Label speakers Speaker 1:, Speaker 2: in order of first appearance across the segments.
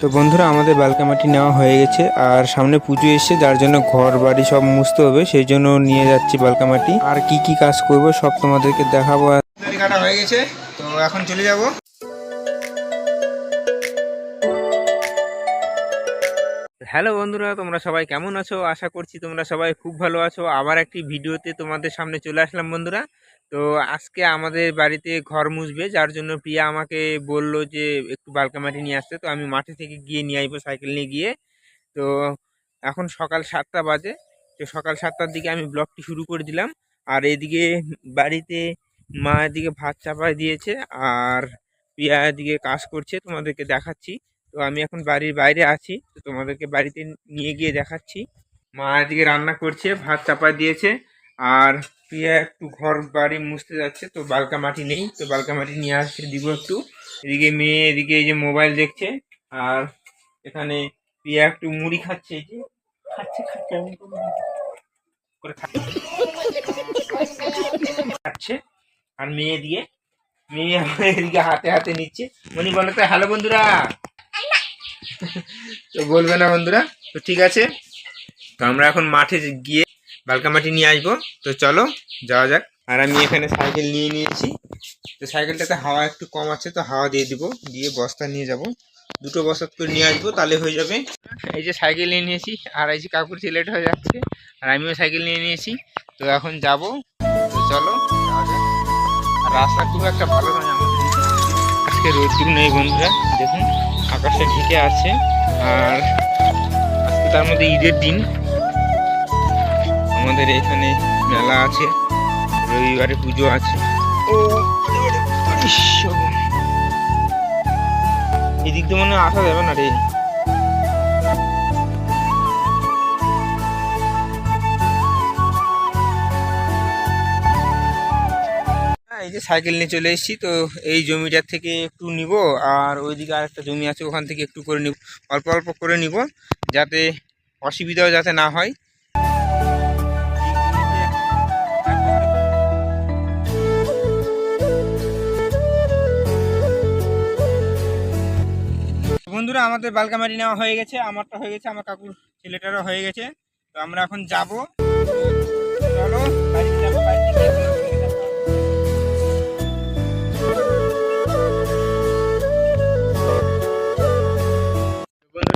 Speaker 1: তো বন্ধুরা, আমাদের বালকামাটি নেওয়া হয়ে গেছে, আর সামনে পুজো এসছে, যার জন্য ঘর বাড়ি সব মুছতে হবে, সেই জন্য নিয়ে যাচ্ছি বালকামাটি। আর কি কি কাজ করব সব তোমাদেরকে দেখাবো কাটা হয়ে গেছে, তো এখন চলে যাব। হ্যালো বন্ধুরা, তোমরা সবাই কেমন আছো? আশা করছি তোমরা সবাই খুব ভালো আছো। আবার একটি ভিডিওতে তোমাদের সামনে চলে আসলাম বন্ধুরা। তো আজকে আমাদের বাড়িতে ঘর মুছবে, যার জন্য প্রিয়া আমাকে বলল যে একটু বালকা মাটি নিয়ে আসতে। তো আমি মাঠে থেকে গিয়ে নিয়ে আসব সাইকেল নিয়ে গিয়ে। তো এখন সকাল সাতটা বাজে। তো সকাল সাতটার দিকে আমি ব্লগটি শুরু করে দিলাম। আর এদিকে বাড়িতে মা এদিকে ভাত চাপায় দিয়েছে, আর প্রিয়া এদিকে কাজ করছে, তোমাদেরকে দেখাচ্ছি। তো আমি এখন বাড়ির বাইরে আছি, তো তোমাদেরকে বাড়িতে নিয়ে গিয়ে দেখাচ্ছি। মা এদিকে রান্না করছে, ভাত চাপা দিয়েছে, আর প্রিয়া একটু ঘর বাড়ি মুছতে যাচ্ছে, তো বালকা মাটি নেই, তো বালকা মাটি নিয়ে আসছে, দিব একটু। এদিকে মেয়ে, এদিকে এই যে মোবাইল দেখছে, আর এখানে প্রিয়া একটু মুড়ি খাচ্ছে, এই যে। খাচ্ছে খাচ্ছে করে খাচ্ছে। আর মেয়ে দিয়ে মেয়ে এদিকে হাতে হাতে নিচ্ছে। মনি বলে তো, হ্যালো বন্ধুরা। তো বলবে না বন্ধুরা, তো ঠিক আছে। তো আমরা এখন মাঠে গিয়ে বালকা মাটি নিয়ে আসব। তো চলো, যাওয়া যাক। আর আমি এখানে সাইকেল নিয়ে নিয়েছি। তো সাইকেলটাতে হাওয়া একটু কম আছে, তো হাওয়া দিয়ে দিব। দিয়ে বস্তা নিয়ে যাব। দুটো বস্তা করে নিয়ে আসব, তাহলে হয়ে যাবে। এই যে সাইকেল নিয়ে নিয়েছি, আর এই যে কাকুর ছেলেট হয়ে যাচ্ছে, আর আমিও সাইকেল নিয়ে নিয়েছি। তো এখন যাব। তো চলো আর রাস্তা খুব একটা ভালো নয় আমাদের। আজকে রোদ্দুর নেই বন্ধুরা, দেখুন। আকাশে ঢেকে আছে। আর আজকে তার মধ্যে ঈদের দিন। আমাদের এখানে মেলা আছে রবিবারে পুজো আছে। ও এদিক দিয়ে মনে হয় আসা যাবে না রে। যে সাইকেল নিয়ে চলে এসেছি, তো এই জমিটার থেকে একটু নিব, আর ওইদিকে আরেকটা জমি আছে, ওখান থেকে একটু করে নিব, অল্প অল্প করে নিব, যাতে অসুবিধাও যাতে না হয়। বন্ধুরা, আমাদের বালকামারি নেওয়া হয়ে গেছে, আমারটা হয়ে গেছে, আমার কাকুর ছেলেটারও হয়ে গেছে, তো আমরা এখন যাব। চলো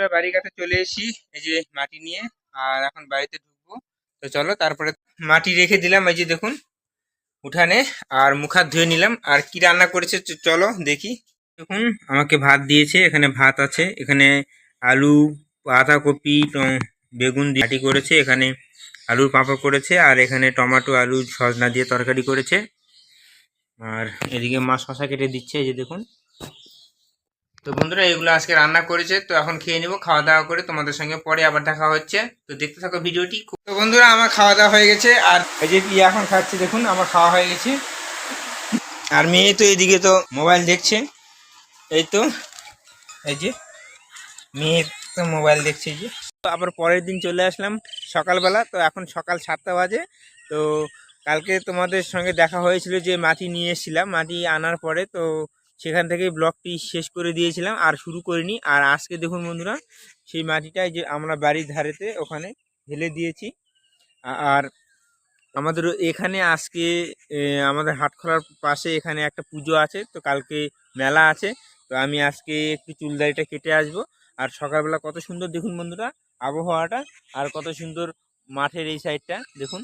Speaker 1: বন্ধুরা বাড়ির কাছে চলে এসেছি, এই যে মাটি নিয়ে, আর এখন বাড়িতে ঢুকবো। তো চলো, তারপরে মাটি রেখে দিলাম, এই যে দেখুন, উঠানে, আর মুখ হাত ধুয়ে নিলাম। আর কি রান্না করেছে চলো দেখি। দেখুন, আমাকে ভাত দিয়েছে, এখানে ভাত আছে। এখানে আলু, বাঁধাকপি বেগুন দিয়ে করেছে, এখানে আলুর পাঁপড় করেছে, আর এখানে টমেটো, আলু, সজনা দিয়ে তরকারি করেছে। আর এদিকে মা শশা কেটে দিচ্ছে, এই যে দেখুন। তো বন্ধুরা, এগুলো আজকে রান্না করেছে, তো এখন খেয়ে নেব খাওয়া দাওয়া করে তোমাদের সঙ্গে পরে আবার দেখা হচ্ছে। তো দেখতে থাকো ভিডিওটি। তো বন্ধুরা, আমার খাওয়া দাওয়া হয়ে গেছে, আর এই যে পিয়া এখন খাচ্ছে, দেখুন, আমার খাওয়া হয়ে গেছে। আর মেয়ে তো এদিকে তো মোবাইল দেখছে। এই তো, এই যে, মেয়ে তো মোবাইল দেখছে যে। আবার পরের দিন চলে আসলাম সকালবেলা, তো এখন সকাল সাতটা বাজে। তো কালকে তোমাদের সঙ্গে দেখা হয়েছিল যে মাটি নিয়ে এসেছিলাম, মাটি আনার পরে, তো সেখান থেকে ব্লকটি শেষ করে দিয়েছিলাম, আর শুরু করিনি। আর আজকে দেখুন বন্ধুরা, সেই মাটিটাই যে আমরা বাড়ির ধারেতে ওখানে ঢেলে দিয়েছি। আর আমাদের এখানে আজকে আমাদের হাটখোলার পাশে এখানে একটা পুজো আছে, তো কালকে মেলা আছে, তো আমি আজকে একটু চুলদারিটা কেটে আসব। আর সকালবেলা কত সুন্দর দেখুন বন্ধুরা, আবহাওয়াটা, আর কত সুন্দর মাঠের এই সাইডটা, দেখুন।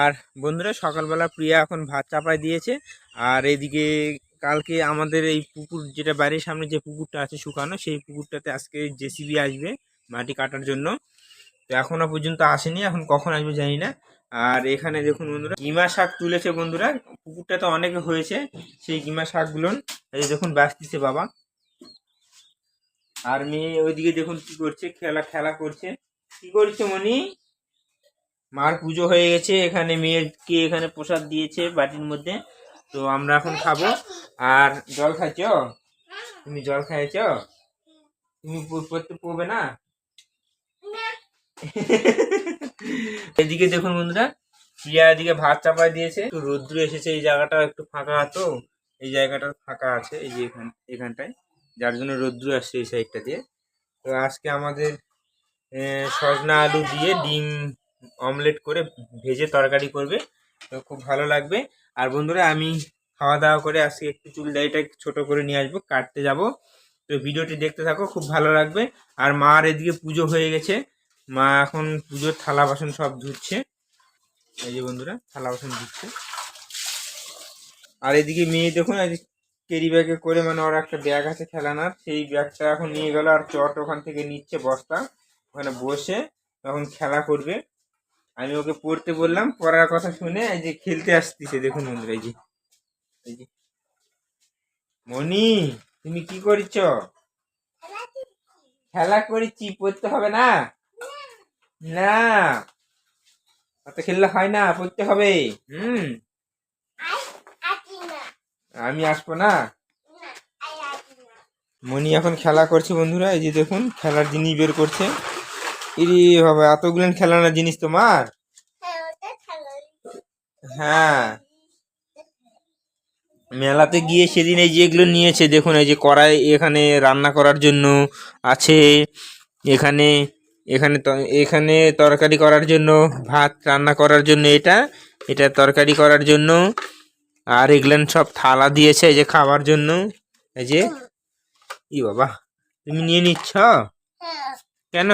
Speaker 1: আর বন্ধুরা, সকালবেলা প্রিয়া এখন ভাত চাপায় দিয়েছে, আর এদিকে কালকে আমাদের এই পুকুর, যেটা বাড়ির সামনে যে পুকুরটা আছে শুকানো, সেই পুকুরটাতে আজকে জেসিবি আসবে মাটি কাটার জন্য। তো এখনও পর্যন্ত আসেনি, এখন কখন আসবে জানি না। আর এখানে দেখুন বন্ধুরা, গিমা শাক তুলেছে বন্ধুরা। পুকুরটা তো অনেকে হয়েছে, সেই গিমা শাকগুলো। এই দেখুন, বাঁচতেছে বাবা। আর মেয়ে ওইদিকে দেখুন কি করছে, খেলা খেলা করছে। কি করছে মনি? মার পুজো হয়ে গেছে, এখানে মেয়েকে এখানে প্রসাদ দিয়েছে বাটির মধ্যে। তো আমরা এখন খাব। আর জল খাইছ? তুমি জল খাইছ? তুমি পড়তে পড়বে না? এদিকে দেখুন বন্ধুরা প্রিয়া এদিকে ভাত চাপায় দিয়েছে। একটু রৌদ্র এসেছে এই জায়গাটা একটু ফাঁকা তো এই জায়গাটা ফাঁকা আছে এই যে এখান এখানটায়। যার জন্য রৌদ্র আসছে এই সাইডটা দিয়ে। তো আজকে আমাদের সজনা আলু দিয়ে ডিম অমলেট করে ভেজে তরকারি করবে। তো খুব ভালো লাগবে। আর বন্ধুরা, আমি খাওয়া দাওয়া করে আজকে একটু চুল দাড়িটা ছোট করে নিয়ে আসব, কাটতে যাব। তো ভিডিওটি দেখতে থাকো, খুব ভালো লাগবে। আর মার এদিকে পুজো হয়ে গেছে। মা এখন পুজোর থালা বাসন সব ধুচ্ছে। এই যে বন্ধুরা, থালা বাসন ধুচ্ছে। আর এদিকে মেয়ে দেখুন ক্যারি ব্যাগে করে মানে ওর একটা ব্যাগ আছে খেলানার, সেই ব্যাগটা এখন নিয়ে গেল, আর চট ওখান থেকে নিচ্ছে বস্তা। ওখানে বসে তখন খেলা করবে। আমি ওকে পড়তে বললাম, পড়ার কথা শুনে এই যে খেলতে আসতেছে, দেখুন বন্ধুরা, এই যে মনি তুমি কি করছ? খেলা করেছি, পড়তে হবে না? না। অত খেললে হয় না, পড়তে হবে। হুম। আমি আসব না? মনি এখন খেলা করছে বন্ধুরা, এই যে দেখুন, খেলার জিনিস বের করছে। ইরি বাবা এতগুলো খেলানোর জিনিস তোমার? হ্যাঁ মেলাতে গিয়ে সেদিন এই যে এগুলো নিয়েছে দেখুন এই যে কড়াই এখানে রান্না করার জন্য আছে এখানে এখানে এখানে তরকারি করার জন্য ভাত রান্না করার জন্য এটা এটা তরকারি করার জন্য আর এগুলো সব থালা দিয়েছে এই যে খাবার জন্য এই যে ই বাবা তুমি নিয়ে নিচ্ছ? কেন?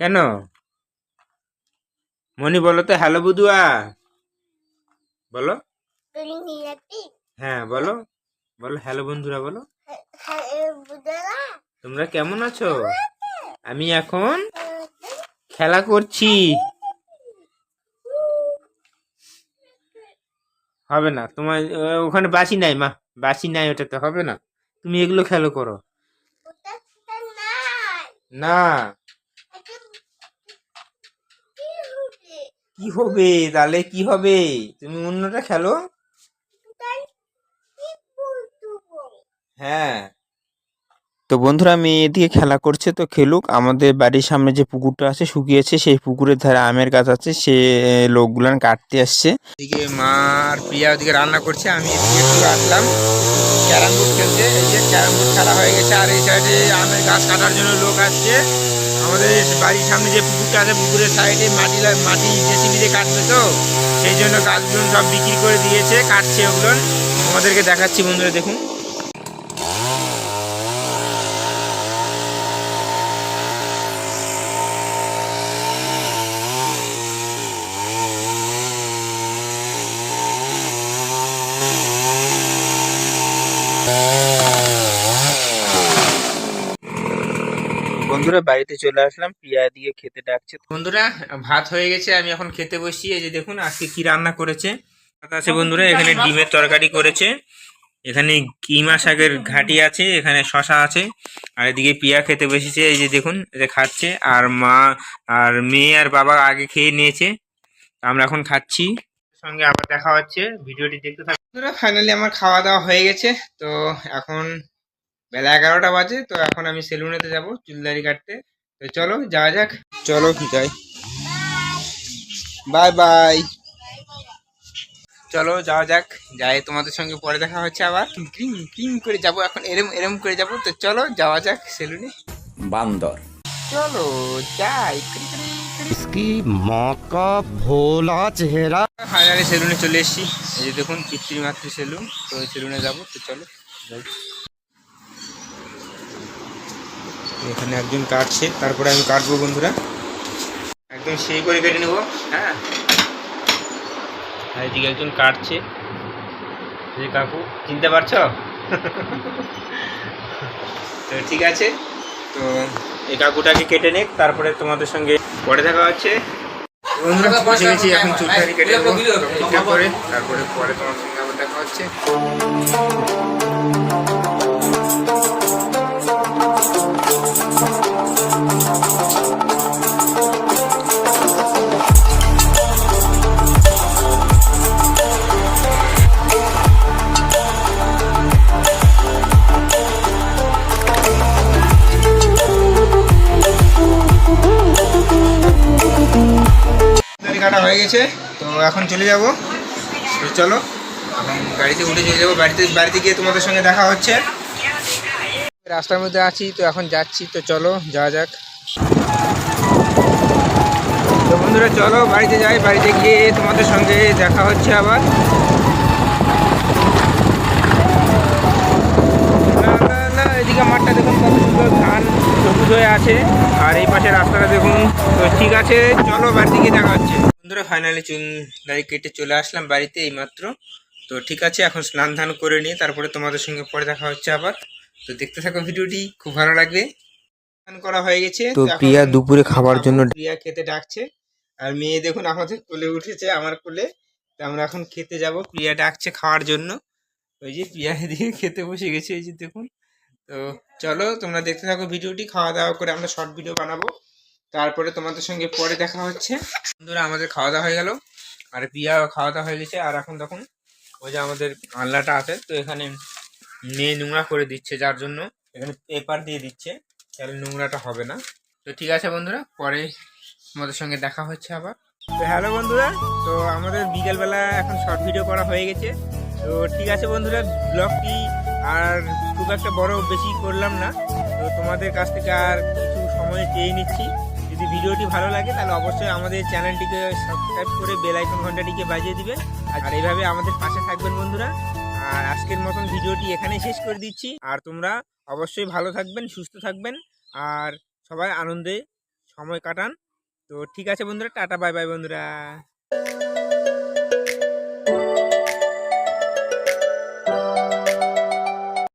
Speaker 1: কেন? মনি বলো তো হ্যালো বুদুয়া বলো। হ্যাঁ বলো। বলো হ্যালো বন্ধুরা বলো। তোমরা কেমন আছো? আমি এখন খেলা করছি। হবে না তোমার ওখানে বাসি নাই মা বাসি নাই ওটাতে হবে না। তুমি এগুলো খেলো করো। না। কি হবে? তাহলে কি হবে? তুমি অন্যটা খেলো। হ্যাঁ। তো বন্ধুরা মেয়ে এদিকে খেলা করছে তো খেলুক। আমাদের বাড়ির সামনে যে পুকুরটা আছে শুকিয়েছে সেই পুকুরের ধারে আমের গাছ আছে। সে লোকগুলান কাটতে আসছে। এদিকে মা আর প্রিয়া ওদিকে রান্না করছে আমি এদিকে একটু আসলাম। ক্যারাম বোর্ড খেলতে এই যে ক্যারাম বোর্ড খেলা হয়ে গেছে আর এই সাইডে আমের গাছ কাটার জন্য লোক আসছে। আমাদের বাড়ির সামনে যে পুকুরটা আছে, পুকুরের সাইডে মাটি মাটি দিয়ে কাটবে তো, সেই জন্য গাছগুলো সব বিক্রি করে দিয়েছে, কাটছে ওগুলো। আমাদেরকে দেখাচ্ছি বন্ধুরা, দেখুন। বন্ধুরা, বাড়িতে চলে আসলাম। প্রিয়া দিয়ে খেতে ডাকছে। বন্ধুরা, ভাত হয়ে গেছে, আমি এখন খেতে বসি এই যে দেখুন, আজকে কি রান্না করেছে? আছে বন্ধুরা, এখানে ডিমের তরকারি করেছে। এখানে কিমা শাকের ঘাটি আছে, এখানে শশা আছে। আর এদিকে পিয়া খেতে বসেছে, এই যে দেখুন যে খাচ্ছে। আর মা, আর মেয়ে আর বাবা আগে খেয়ে নিয়েছে। আমরা এখন খাচ্ছি। সঙ্গে আবার দেখা হচ্ছে, ভিডিওটি দেখতে থাকুন। ফাইনালি আমার খাওয়া দাওয়া হয়ে গেছে। তো এখন বেলা এগারোটা বাজে তো এখন আমি সেলুনেতে যাব চুলদারি কাটতে। তো চলো যাওয়া যাক। চলো যাই বাই বাই। চলো যাওয়া যাক। যাই তোমাদের সঙ্গে পরে দেখা হচ্ছে আবার। ক্রিম ক্রিম করে যাব এখন এরম এরম করে যাব। তো চলো যাওয়া যাক সেলুনে।
Speaker 2: বান্দর।
Speaker 1: চলো যাই।
Speaker 3: কি মাকা ভোলা চেহারা
Speaker 1: ফাইনালি সেলুনে চলে এসেছি। এই দেখুন পিতৃমাতৃ সেলুন। তো সেলুনে যাব তো চলো যাই। এখানে একজন কাটছে তারপরে আমি কাটবো বন্ধুরা। একদম সেই করে কেটে নেব হ্যাঁ। আর এদিকে একজন কাটছে যে কাকু চিনতে পারছ? তো ঠিক আছে তো এই কাকুটাকে কেটে নেক তারপরে তোমাদের সঙ্গে পরে দেখা হচ্ছে। বন্ধুরা বসে গেছি এখন চুলদারি কেটে নেব। তারপরে পরে তোমার সঙ্গে আবার দেখা হচ্ছে। গেছে তো এখন চলে যাব। চলো, এখন গাড়িতে উঠে চলে যাব। বাড়িতে বাড়িতে গিয়ে তোমাদের সঙ্গে দেখা হচ্ছে। রাস্তার মধ্যে আছি, তো এখন যাচ্ছি, তো চলো, যাওয়া যাক। তো বন্ধুরা, চলো, বাড়িতে যাই, বাড়িতে গিয়ে তোমাদের সঙ্গে দেখা হচ্ছে আবার। এদিকে মাঠটা দেখুন কত সুন্দর ধান সবুজ হয়ে আছে। আর এই পাশে রাস্তাটা দেখুন, তো ঠিক আছে, চলো বাড়িতে গিয়ে দেখা হচ্ছে। বন্ধুরা ফাইনালি চুল দাড়ি কেটে চলে আসলাম বাড়িতে এইমাত্র। তো ঠিক আছে এখন স্নান ধান করে নিয়ে তারপরে তোমাদের সঙ্গে পরে দেখা হচ্ছে আবার। তো দেখতে থাকো ভিডিওটি খুব ভালো লাগবে। স্নান করা হয়ে গেছে
Speaker 2: তো প্রিয়া দুপুরে খাবার জন্য
Speaker 1: প্রিয়া খেতে ডাকছে। আর মেয়ে দেখুন আমাদের কোলে উঠেছে আমার কোলে। তো আমরা এখন খেতে যাব প্রিয়া ডাকছে খাওয়ার জন্য। ওই যে প্রিয়া এদিকে খেতে বসে গেছে এই যে দেখুন। তো চলো তোমরা দেখতে থাকো ভিডিওটি খাওয়া দাওয়া করে আমরা শর্ট ভিডিও বানাবো। তারপরে তোমাদের সঙ্গে পরে দেখা হচ্ছে। বন্ধুরা, আমাদের খাওয়া দাওয়া হয়ে গেল। আর প্রিয়া খাওয়া দাওয়া হয়ে গেছে। আর এখন তখন ওই যে আমাদের আল্লাটা আছে, তো এখানে মেয়ে নোংরা করে দিচ্ছে, যার জন্য এখানে পেপার দিয়ে দিচ্ছে। তাহলে নোংরাটা হবে না। তো ঠিক আছে বন্ধুরা, পরে তোমাদের সঙ্গে দেখা হচ্ছে আবার। তো হ্যালো বন্ধুরা, তো আমাদের বিকেলবেলা এখন শর্ট ভিডিও করা হয়ে গেছে। তো ঠিক আছে বন্ধুরা, ব্লগটি আর খুব একটা বড় বেশি করলাম না। তো তোমাদের কাছ থেকে আর কিছু সময় চেয়ে নিচ্ছি। যদি ভিডিওটি ভালো লাগে, তাহলে অবশ্যই আমাদের চ্যানেলটিকে সাবস্ক্রাইব করে বেল আইকন ঘন্টাটিকে বাজিয়ে দিবেন। আর এইভাবে আমাদের পাশে থাকবেন বন্ধুরা। আর আজকের মতন ভিডিওটি এখানেই শেষ করে দিচ্ছি। আর তোমরা অবশ্যই ভালো থাকবেন, সুস্থ থাকবেন, আর সবাই আনন্দে সময় কাটান। তো ঠিক আছে বন্ধুরা, টাটা, বাই বাই বন্ধুরা।